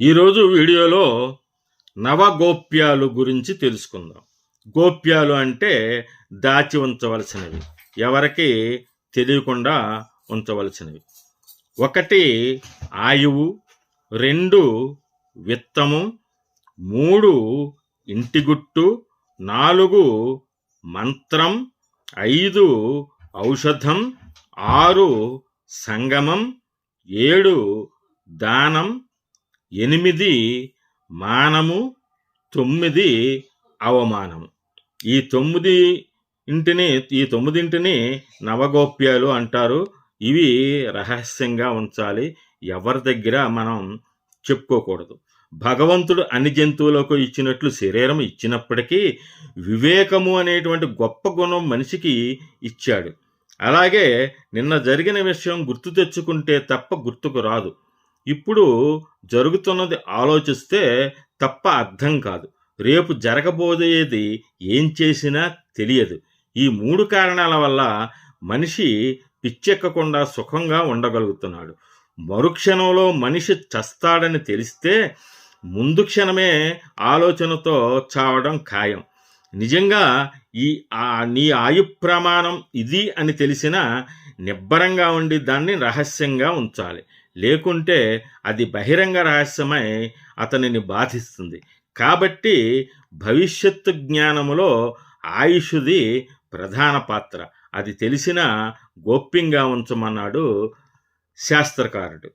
ఈరోజు వీడియోలో నవగోప్యాలు గురించి తెలుసుకుందాం. గోప్యాలు అంటే దాచి ఉంచవలసినవి. ఎవరికి తెలియకుండా ఉంచవలసినవి. ఒకటి ఆయువు రెండు విత్తము మూడు ఇంటిగుట్టు నాలుగు మంత్రం ఐదు ఔషధం ఆరు సంగమం ఏడు దానం ఎనిమిది మానము తొమ్మిది అవమానము. ఈ తొమ్మిది ఇంటిని ఈ తొమ్మిదింటిని నవగోప్యాలు అంటారు. ఇవి రహస్యంగా ఉంచాలి. ఎవరి దగ్గర మనం చెప్పుకోకూడదు. భగవంతుడు అన్ని జంతువులకు ఇచ్చినట్లు శరీరం ఇచ్చినప్పటికీ వివేకము అనేటువంటి గొప్ప గుణం మనిషికి ఇచ్చాడు. అలాగే నిన్న జరిగిన విషయం గుర్తు తెచ్చుకుంటే తప్ప గుర్తుకు రాదు. ఇప్పుడు జరుగుతున్నది ఆలోచిస్తే తప్ప అర్థం కాదు. రేపు జరగబోయేది ఏం చేసినా తెలియదు. ఈ మూడు కారణాల వల్ల మనిషి పిచ్చెక్కకుండా సుఖంగా ఉండగలుగుతున్నాడు. మరుక్షణంలో మనిషి చస్తాడని తెలిస్తే ముందు క్షణమే ఆలోచనతో చావడం ఖాయం. నిజంగా ఈ నీ ఆయు ప్రమాణం ఇది అని తెలిసినా నిబ్బరంగా ఉండి దాన్ని రహస్యంగా ఉంచాలి. లేకుంటే అది బహిరంగ రహస్యమై అతనిని బాధిస్తుంది. కాబట్టి భవిష్యత్తు జ్ఞానములో ఆయుషుది ప్రధాన పాత్ర. అది తెలిసిన గోప్యంగా ఉంచమన్నాడు శాస్త్రకారుడు.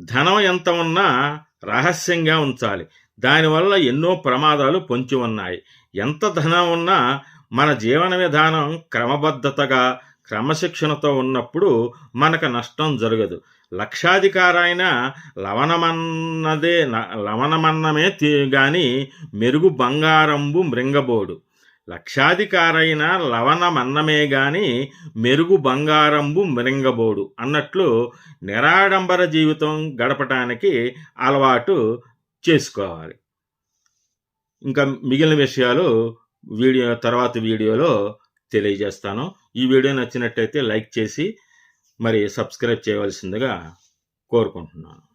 ధనం ఎంత ఉన్నా రహస్యంగా ఉంచాలి. దానివల్ల ఎన్నో ప్రమాదాలు పొంచి ఉన్నాయి. ఎంత ధనం ఉన్నా మన జీవన విధానం క్రమబద్ధతగా క్రమశిక్షణతో ఉన్నప్పుడు మనకు నష్టం జరగదు. లక్షాధికారైన లవణమన్నదే లవణమన్నమే గాని మెరుగు బంగారంబు మృంగబోడు. లక్షాధికారైన లవణమన్నమే గాని మెరుగు బంగారంబు మృంగబోడు అన్నట్లు నిరాడంబర జీవితం గడపటానికి అలవాటు చేసుకోవాలి. ఇంకా మిగిలిన విషయాలు వీడియో తర్వాత వీడియోలో తెలియజేస్తాను. ఈ వీడియో నచ్చినట్టయితే లైక్ చేసి మరి సబ్స్క్రైబ్ చేయవలసిందిగా కోరుకుంటున్నాను.